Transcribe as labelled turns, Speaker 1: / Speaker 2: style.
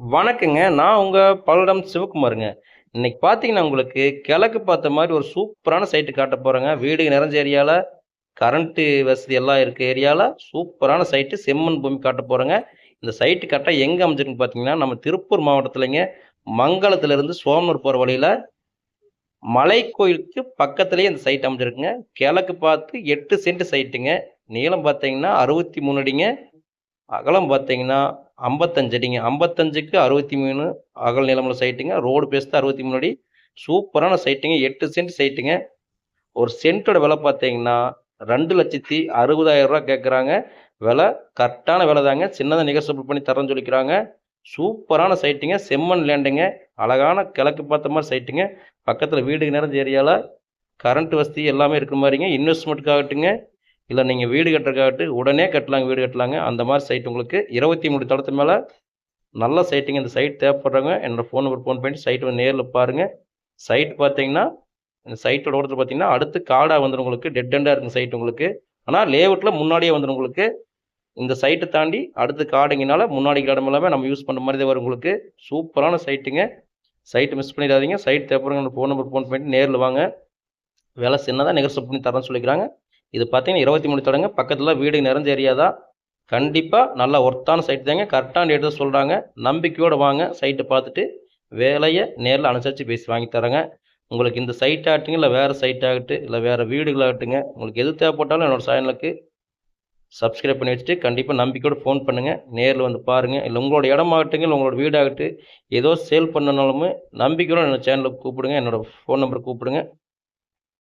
Speaker 1: வணக்கங்க. நான் உங்கள் பல்லடம் சிவகுமாருங்க. இன்னைக்கு பார்த்தீங்கன்னா, உங்களுக்கு கிழக்கு பார்த்த மாதிரி ஒரு சூப்பரான சைட்டு காட்ட போகிறேங்க வீடு நிறைஞ்ச ஏரியாவில் கரண்ட்டு வசதி எல்லாம் இருக்க ஏரியாவில் சூப்பரான சைட்டு செம்மன் பூமி காட்ட போகிறேங்க இந்த சைட்டு கரெக்டாக எங்கே அமைஞ்சிருக்குன்னு பார்த்தீங்கன்னா, நம்ம திருப்பூர் மாவட்டத்துலங்க மங்களத்துலேருந்து சோமனூர் போகிற வழியில் மலை மலைக்கோயிலுக்கு பக்கத்துலேயே இந்த சைட் அமைஞ்சிருக்குங்க. கிழக்கு பார்த்து எட்டு சென்ட் சைட்டுங்க. நீளம் பார்த்தீங்கன்னா 63 அடிங்க. அகலம் பார்த்தீங்கன்னா 55 அடிங்க. 55க்கு 63 அகல நீளமுள்ள சைட்டுங்க. ரோடு பேஸ் தான் 63 அடி. சூப்பரான சைட்டுங்க. எட்டு சென்ட் சைட்டுங்க. ஒரு சென்ட்டோட விலை பார்த்தீங்கன்னா, ரூ. 2,60,000 கேட்குறாங்க. விலை கரெக்டான விலை தாங்க. சின்னதாக நெகோசியபிள் பண்ணி தரேன்னு சொல்லிக்கிறாங்க. சூப்பரான சைட்டுங்க. செம்மண் லேண்டுங்க. அழகான கிழக்கு பார்த்த மாதிரி சைட்டுங்க. பக்கத்தில் வீடு நிறைஞ்ச ஏரியாவில் கரண்ட் வசதி எல்லாமே இருக்கிற மாதிரிங்க இன்வெஸ்ட்மெண்ட்டுக்காகட்டுங்க இல்லை நீங்கள் வீடு கட்டுறக்காட்டு உடனே கட்டலாங்க, வீடு கட்டலாங்க. அந்த மாதிரி சைட் உங்களுக்கு 23 தளத்து மேலே நல்ல சைட்டுங்க. இந்த சைட் தேவைப்படுறவங்க என்னோடய ஃபோன் நம்பர் ஃபோன் பண்ணி சைட்டு வந்து பாருங்கள் சைட் பார்த்தீங்கன்னா, இந்த சைட்டோட ஓரத்தில் பார்த்தீங்கன்னா, அடுத்து காடாக வந்துடும் உங்களுக்கு. டெட் இருக்கும் சைட் உங்களுக்கு. ஆனால் லேவுட்டில் முன்னாடியே வந்துடும் உங்களுக்கு. இந்த சைட்டை தாண்டி அடுத்து காடுங்கனால, முன்னாடி காடம் எல்லாமே நம்ம யூஸ் பண்ணுற மாதிரி தான் வரும் உங்களுக்கு. சூப்பரான சைட்டுங்க. சைட்டு மிஸ் பண்ணிடாதீங்க. சைட் தேவைப்படுறவங்க ஃபோன் நம்பர் ஃபோன் பண்ணி நேரில் வாங்க. விலை சின்னதாக நெகோசியபிள் பண்ணி தரேன்னு சொல்லிக்கிறாங்க. இது பார்த்தீங்கன்னா 23 தடங்க. பக்கத்தில் வீடு நிறைஞ்ச ஏரியா தான். கண்டிப்பாக நல்லா ஒர்த்தான சைட் தாங்க. கரெக்டான ரேட் சொல்கிறாங்க நம்பிக்கையோடு நம்பிக்கையோட வாங்க. சைட்டை பார்த்துட்டு, வேலையை நேரில் அனுசரித்து பேசி வாங்கி தரேங்க. உங்களுக்கு இந்த சைட் ஆகட்டுங்க, இல்லை வேறு சைட் ஆகட்டு இல்லை வேறு வீடுகளாகட்டுங்க, உங்களுக்கு எது தேவைப்பட்டாலும் என்னோட சேனலுக்கு சப்ஸ்கிரைப் பண்ணி வச்சுட்டு, கண்டிப்பாக நம்பிக்கையோட ஃபோன் பண்ணுங்கள் நேரில் வந்து பாருங்கள் இல்லை உங்களோட இடமாகட்டுங்க, இல்லை உங்களோட வீடாகட்டும், ஏதோ சேல் பண்ணனாலுமே நம்பிக்கையோட என்னோட சேனலுக்கு கூப்பிடுங்க. என்னோடய ஃபோன் நம்பருக்கு கூப்பிடுங்க.